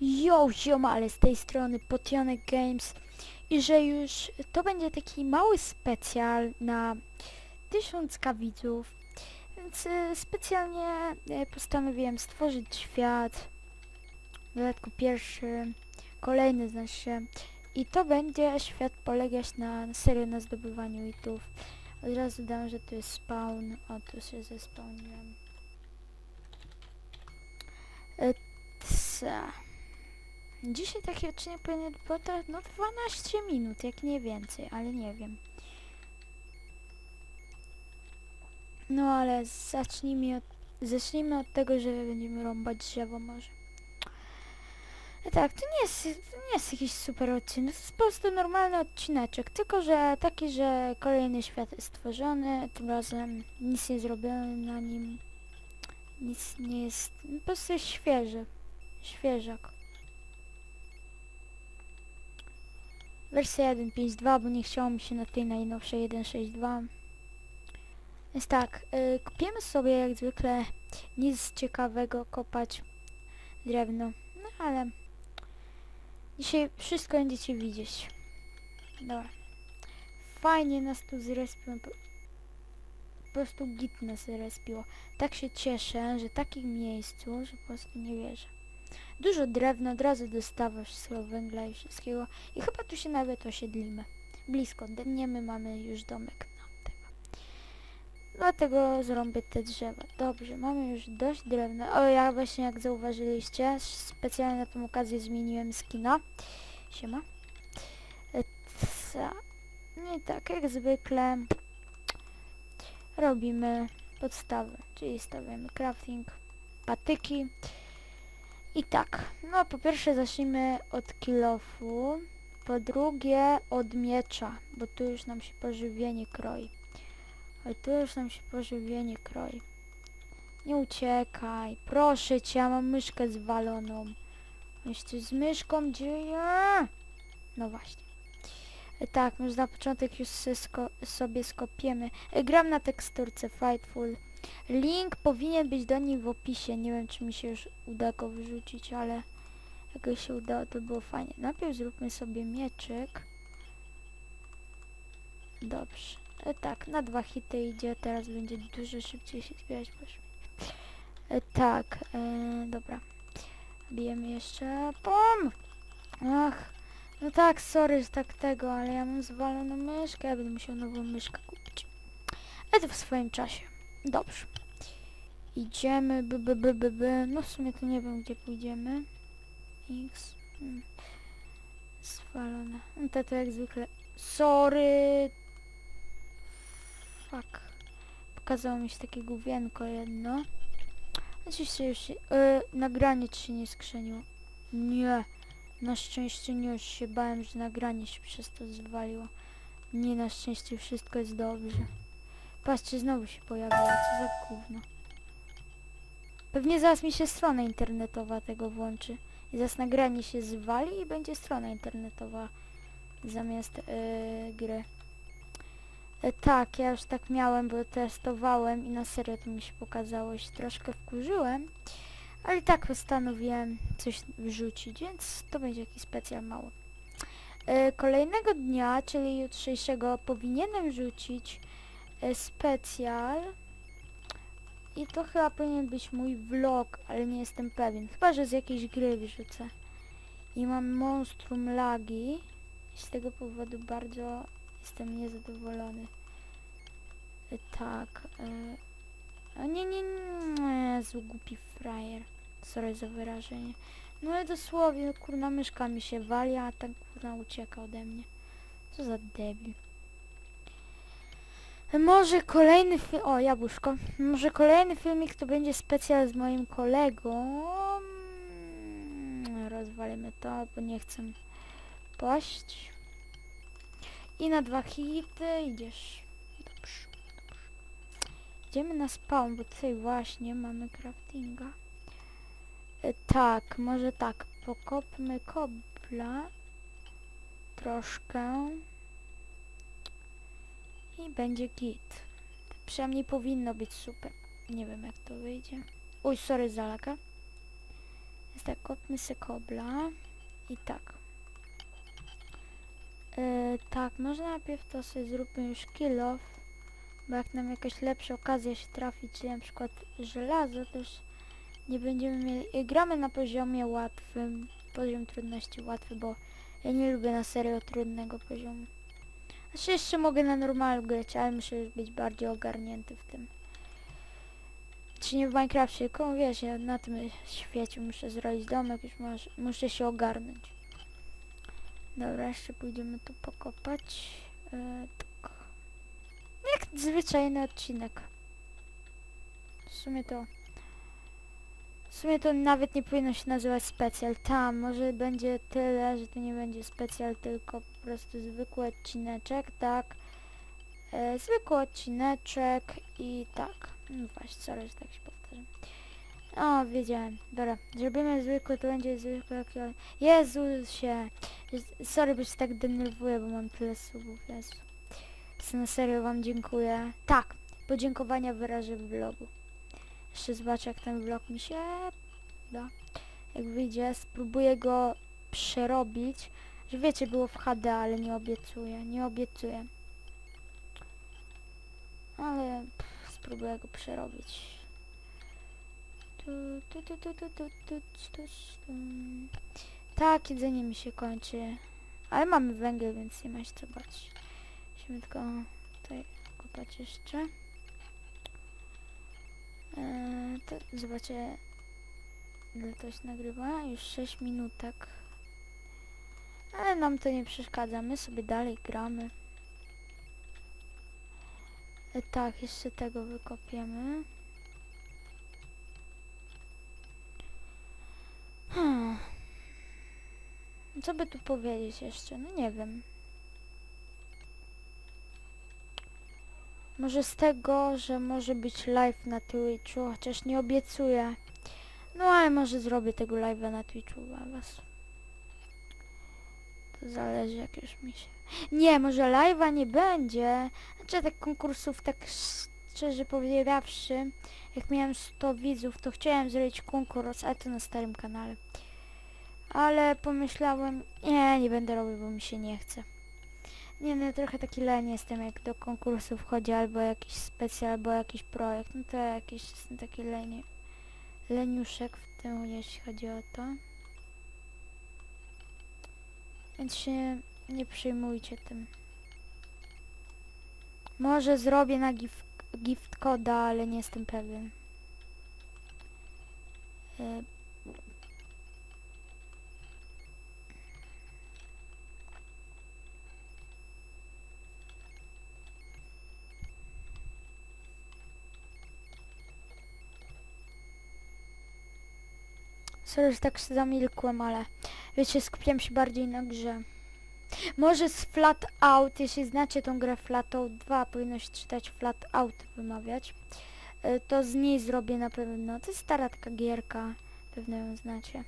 Yo, ziomale, z tej strony Potionek Games. I że już to będzie taki mały specjal na 1000 widzów, więc e, specjalnie e, postanowiłem stworzyć świat, w dodatku pierwszy, kolejny znaczy i to będzie świat polegać na, serio na zdobywaniu itów. Od razu dam, że to jest spawn, o tu się zespawniłem. Tsa. Dzisiaj taki odcinek powinien potrwać no 12 minut, jak nie więcej, ale nie wiem. No ale zacznijmy od, zacznijmy od tego, że będziemy rąbać drzewo może. Tak, to nie jest, to nie jest jakiś super odcinek, to jest po prostu normalny odcineczek, tylko że taki, że kolejny świat jest stworzony, tym razem nic nie zrobiono na nim, nic nie jest, po prostu jest świeży, świeżak. Wersja 1.5.2, bo nie chciało mi się na tej najnowszej 1.6.2. Więc tak, y, sobie jak zwykle nic ciekawego kopać drewno. No ale dzisiaj wszystko będziecie widzieć. Dobra. Fajnie nas tu zrespiło. Po prostu git nas zrespiło. Tak się cieszę, że takich miejscu, że po prostu nie wierzę. Dużo drewna, od razu dostawa wszystkiego węgla i wszystkiego. I chyba tu się nawet osiedlimy. Blisko, dniemy mamy już domek. Dlatego zrobię te drzewa. Dobrze, mamy już dość drewna. O, ja właśnie jak zauważyliście, specjalnie na tą okazję zmieniłem skina. Siema. E, i tak, jak zwykle robimy podstawy, czyli stawiamy crafting, patyki. I tak, no po pierwsze zacznijmy od kilofu, po drugie od miecza, bo tu już nam się pożywienie kroi. Oj, tu już nam się pożywienie kroi. Nie uciekaj, proszę cię, ja mam myszkę zwaloną. Jeszcze z myszką dzieje. No właśnie. E, Tak, może na początek już sobie skopiemy. E, gram na teksturce Frightful. Link powinien być do niej w opisie. Nie wiem, czy mi się już uda go wyrzucić, ale jak się udało, to było fajnie. Najpierw zróbmy sobie mieczyk. Dobrze. E, tak, na dwa hity idzie. Teraz będzie dużo szybciej się zbierać. E, tak, e, dobra. Bijemy jeszcze. Pom! Ach, no tak, sorry, że tak tego, ale ja mam zwaloną myszkę. Ja będę musiał nową myszkę kupić. Ale to w swoim czasie. Dobrze. Idziemy, by, by, by, by, by. No w sumie to nie wiem, gdzie pójdziemy. X. Hmm. Zwalone. No to, to jak zwykle. Sorry. Fuck. Pokazało mi się takie główienko jedno. Oczywiście już się... E, nagranie ci się nie skrzeniło. Nie. Na szczęście nie już się bałem, że nagranie się przez to zwaliło. Nie, na szczęście wszystko jest dobrze. Patrzcie, znowu się pojawiło, co za gówno. Pewnie zaraz mi się strona internetowa tego włączy. I zaraz nagranie się zwali i będzie strona internetowa zamiast yy, gry. E, tak, ja już tak miałem, bo testowałem i na serio to mi się pokazało się troszkę wkurzyłem. Ale tak postanowiłem coś wrzucić, więc to będzie jakiś specjal mały. E, kolejnego dnia, czyli jutrzejszego, powinienem rzucić e, specjal. I to chyba powinien być mój vlog, ale nie jestem pewien. Chyba, że z jakiejś gry wrzucę. I mam monstrum lagi. Z tego powodu bardzo jestem niezadowolony. E, tak. E, a nie, nie, nie, Jezu, głupi frajer. Sorry za wyrażenie. No ale dosłownie, no, kurna myszka mi się wali, a tak kurna ucieka ode mnie. Co za debil. Może kolejny film... O, jabłuszko. Może kolejny filmik to będzie specjal z moim kolegą. Mm, Rozwalimy to, bo nie chcę paść. I na dwa hity idziesz. Dobrze. Idziemy na spawn, bo tutaj właśnie mamy craftinga. E, tak, może tak. Pokopmy kobla. Troszkę. i będzie git. Przynajmniej powinno być super. Nie wiem jak to wyjdzie. Uj, sorry za laka. Jest tak, kopmy se kobla. I tak. Yy, tak, może najpierw to sobie zróbmy już kill off. Bo jak nam jakaś lepsza okazja się trafi, czyli na przykład żelazo, to już nie będziemy mieli... i Gramy na poziomie łatwym. Poziom trudności łatwy, bo ja nie lubię na serio trudnego poziomu. Znaczy jeszcze mogę na normalu grać, ale muszę już być bardziej ogarnięty w tym. Czy nie w Minecrafcie, tylko wiesz, ja na tym świecie muszę zrobić domek, już masz, muszę się ogarnąć. Dobra, jeszcze pójdziemy tu pokopać. E, tak. Jak zwyczajny odcinek. W sumie to... W sumie to nawet nie powinno się nazywać specjal. Tam, może będzie tyle, że to nie będzie specjal, tylko po prostu zwykły odcineczek, tak. E, zwykły odcineczek i tak. No właśnie, sorry, że tak się powtarzam. O, wiedziałem. Dobra, zrobimy zwykły, to będzie zwykły jak... Jezusie! Jez- Sorry, bo się tak denerwuję, bo mam tyle subów, Jezu. Na serio wam dziękuję. Tak, podziękowania wyrażę w vlogu. Jeszcze zobaczę jak ten vlog mi się da. Jak wyjdzie, spróbuję go przerobić. Że wiecie, było w HD, ale nie obiecuję, nie obiecuję. Ale pff, spróbuję go przerobić. Tak, jedzenie mi się kończy. Ale mamy węgiel, więc nie ma się co bać. Musimy tylko tutaj kopać jeszcze. Eee, to zobaczę ile to się nagrywa. Już 6 minutek. Tak. Ale nam to nie przeszkadza. My sobie dalej gramy. E, tak, jeszcze tego wykopiemy. Hmm. Co by tu powiedzieć jeszcze? No nie wiem. Może z tego, że może być live na Twitchu, chociaż nie obiecuję. No ale może zrobię tego live'a na Twitchu dla was. To zależy jak już mi się... Nie, może live'a nie będzie. Znaczy tak konkursów, tak szczerze powiedziawszy, jak miałem 100 widzów, to chciałem zrobić konkurs, ale to na starym kanale. Ale pomyślałem, nie, nie będę robił, bo mi się nie chce. Nie no, trochę taki leń jestem, jak do konkursów chodzi, albo jakiś specjal, albo jakiś projekt. No to jakiś jestem taki lenie, leniuszek w tym, jeśli chodzi o to. Więc się nie przejmujcie tym. Może zrobię na gift, gift koda, ale nie jestem pewien. Y, Sorry, że tak zamilkłem, ale wiecie, skupiłem się bardziej na grze. Może z Flat Out, jeśli znacie tą grę Flat Out 2, powinno się czytać Flat Out wymawiać, y, to z niej zrobię na pewno. To jest stara taka gierka, pewno ją znacie.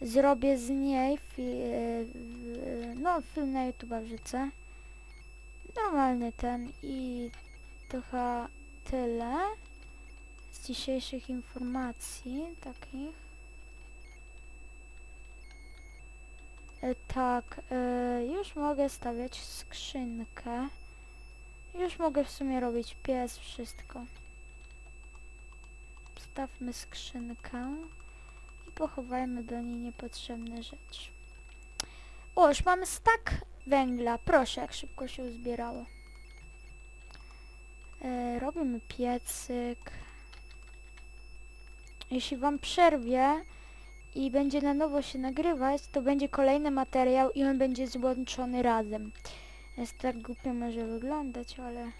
Zrobię z niej fi, y, w- no, film na YouTube wrzucę. Normalny ten i chyba tyle z dzisiejszych informacji takich. Tak, e, już mogę stawiać skrzynkę. Już mogę w sumie robić pies, wszystko. Stawmy skrzynkę i pochowajmy do niej niepotrzebne rzeczy. O, już mamy stak węgla. Proszę, jak szybko się uzbierało. E, robimy piecyk. Jeśli wam przerwie, i będzie na nowo się nagrywać, to będzie kolejny materiał i on będzie złączony razem. Jest tak głupio może wyglądać, ale...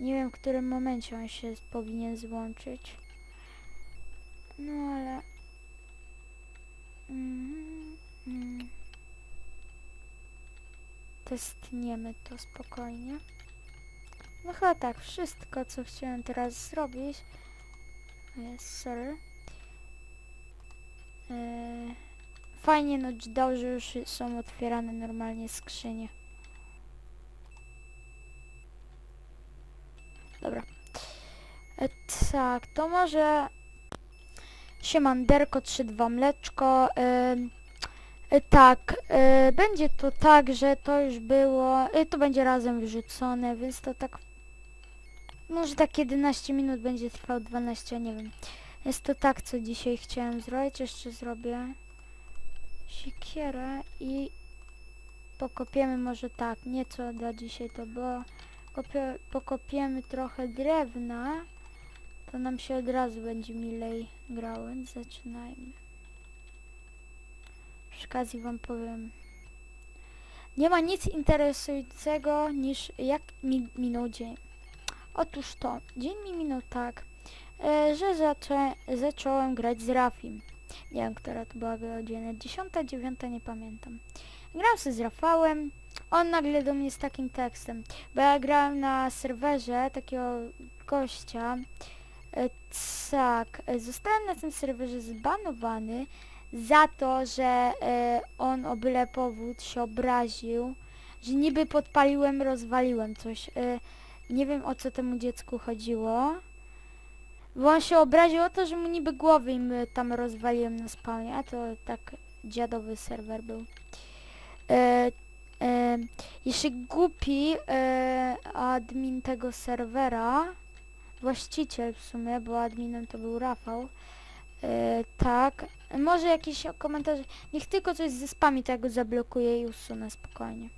Nie wiem, w którym momencie on się powinien złączyć. No ale... Mm, mm. Testniemy to spokojnie. No chyba tak, wszystko co chciałem teraz zrobić Sorry. Eee, Fajnie no że już są otwierane normalnie skrzynie. Dobra. E, tak, to może... Siemanderko 3-2 mleczko. ym, e, tak, e, będzie to tak, że to już było... e, to będzie razem wyrzucone, więc to tak... Może tak 11 minut będzie trwał 12, nie wiem. Jest to tak, co dzisiaj chciałem zrobić. Jeszcze zrobię siekierę i pokopiemy może tak, nieco dla dzisiaj to było. Kopie, pokopiemy trochę drewna, to nam się od razu będzie milej grało, więc zaczynajmy. Przy okazji wam powiem. Nie ma nic interesującego niż jak mi minął dzień. Otóż to, dzień mi minął tak, e, że zaczę, zacząłem grać z Rafim. Nie wiem, która to była godzina, dziesiąta, dziewiąta, nie pamiętam. Grałem sobie z Rafałem, on nagle do mnie z takim tekstem, bo ja grałem na serwerze takiego gościa, e, tak, e, zostałem na tym serwerze zbanowany za to, że on o byle powód się obraził, że niby podpaliłem, rozwaliłem coś. Nie wiem o co temu dziecku chodziło. Bo on się obraził o to, że mu niby głowy im e, tam rozwaliłem na spawnie, a to tak dziadowy serwer był. E, e, głupi e, admin tego serwera, właściciel w sumie, bo adminem to był Rafał, e, tak, może jakieś komentarze, niech tylko coś ze spami tego zablokuje i usunę spokojnie.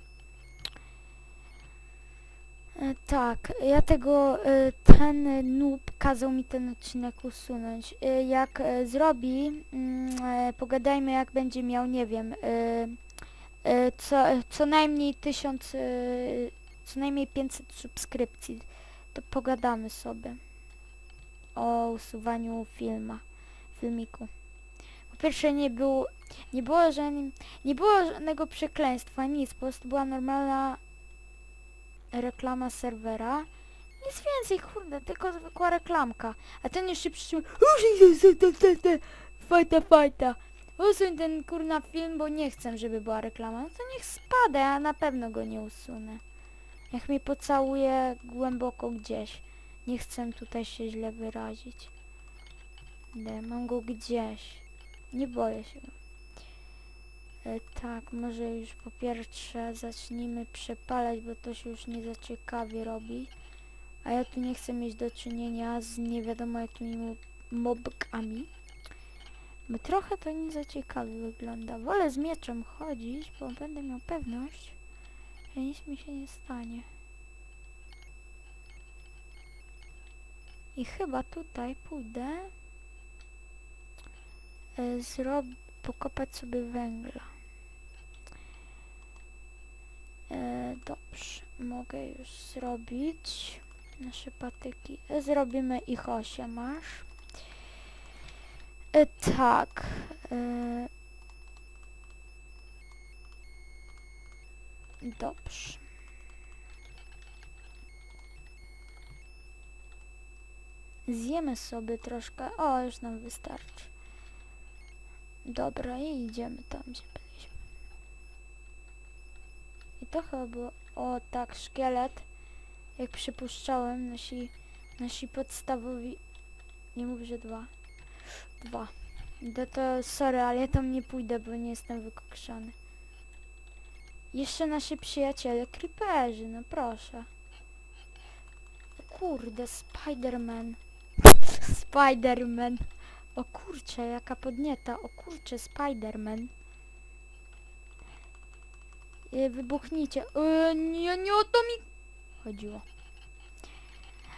E, Tak, ja tego, e, ten noob kazał mi ten odcinek usunąć. E, Jak zrobi, mm, pogadajmy jak będzie miał, nie wiem, co, co najmniej tysiąc, co najmniej 500 subskrypcji, to pogadamy sobie o usuwaniu filma, filmiku. Po pierwsze nie było, nie było żadnym, nie było żadnego przekleństwa, nic, po prostu była normalna reklama serwera. Nic więcej, kurde, tylko zwykła reklamka. A ten jeszcze przyszedł. Fajta, fajta. Usuń ten kurna film, bo nie chcę, żeby była reklama. No to niech spada, ja na pewno go nie usunę. Niech mnie pocałuje głęboko gdzieś. Nie chcę tutaj się źle wyrazić. Nie, mam go gdzieś. Nie boję się. E, tak, może już po pierwsze zacznijmy przepalać, bo to się już nie za ciekawie robi. A ja tu nie chcę mieć do czynienia z nie wiadomo jakimi mo- mobkami. Bo trochę to nie za ciekawie wygląda. Wolę z mieczem chodzić, bo będę miał pewność, że nic mi się nie stanie. I chyba tutaj pójdę e, zrob pokopać sobie węgla. E, dobrze, mogę już zrobić nasze patyki. E, zrobimy ich 8 aż. E, tak. E, dobrze. Zjemy sobie troszkę. O, już nam wystarczy. Dobra, i idziemy tam, gdzie byliśmy. I to chyba było... O, tak, szkielet. Jak przypuszczałem, nasi, nasi podstawowi... Nie mów, że dwa. Dwa. To, to sorry, ale ja tam nie pójdę, bo nie jestem wykokszony. Jeszcze nasi przyjaciele, creeperzy, no proszę. Kurde, Spiderman. Spiderman. O kurcze, jaka podnieta. O kurcze, Spiderman. E, Wybuchnijcie. E, nie, nie o to mi chodziło.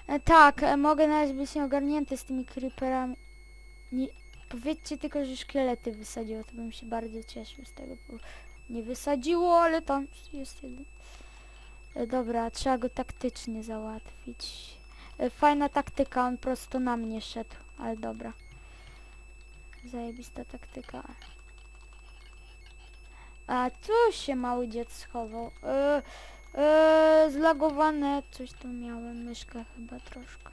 E, tak, e, mogę nawet być nieogarnięty z tymi creeperami. Nie, powiedzcie tylko, że szkielety wysadziło, to bym się bardzo cieszył z tego, bo nie wysadziło, ale tam jest jeden. E, dobra, trzeba go taktycznie załatwić. E, fajna taktyka, on prosto na mnie szedł, ale dobra. Zajebista taktyka. A tu się mały dziec schował. E, zlagowane coś tu miałem, myszkę chyba troszkę.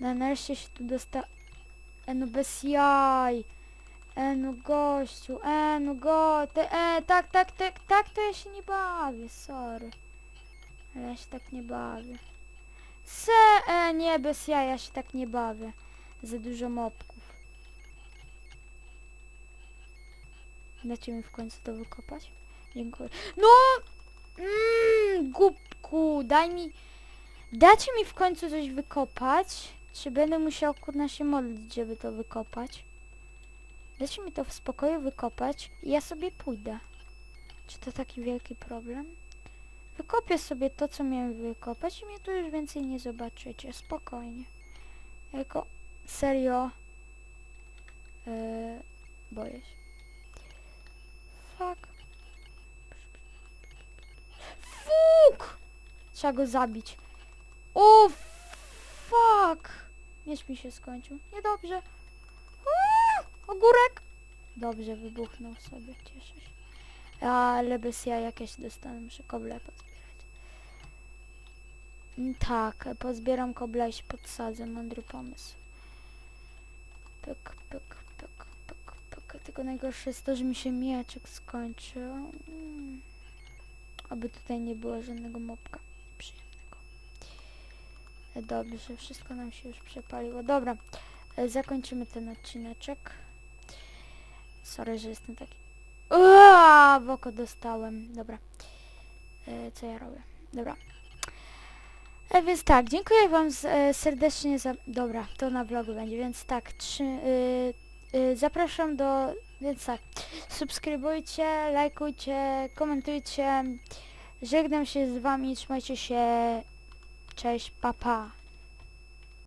Na nareszcie się tu dosta... E, no bez jaj. E no gościu, e no go, te, e tak, tak, tak, tak to ja się nie bawię, sorry. Ale ja się tak nie bawię. Se, e nie, bez ja, ja się tak nie bawię. Za dużo mopków. Dacie mi w końcu to wykopać? Dziękuję. No! Mmm, głupku, daj mi... Dacie mi w końcu coś wykopać? Czy będę musiał kurna się modlić, żeby to wykopać? Dajcie mi to w spokoju wykopać i ja sobie pójdę. Czy to taki wielki problem? Wykopię sobie to, co miałem wykopać i mnie tu już więcej nie zobaczycie. Spokojnie. Jako serio yy, boję się. Fuck. Fuk! Trzeba go zabić. O, fuck! Miecz mi się skończył. Niedobrze. Uuu, ogórek! Dobrze, wybuchnął sobie, cieszę się. Ale bez ja jakieś dostanę, muszę koble pozbierać. Mm, Tak, pozbieram kobla i się podsadzę, mądry pomysł. Pyk, pyk. Tylko najgorsze jest to, że mi się mieczek skończył. Aby tutaj nie było żadnego mopka przyjemnego. E, Dobrze, wszystko nam się już przepaliło. Dobra, e, zakończymy ten odcineczek. Sorry, że jestem taki... Uaa, w oko dostałem. Dobra. E, co ja robię? Dobra. E, więc tak, dziękuję wam serdecznie za... Dobra, to na vlogu będzie, więc tak, trzy, y, y, zapraszam do... Więc tak, subskrybujcie, lajkujcie, komentujcie. Żegnam się z wami, trzymajcie się. Cześć, papa. Pa.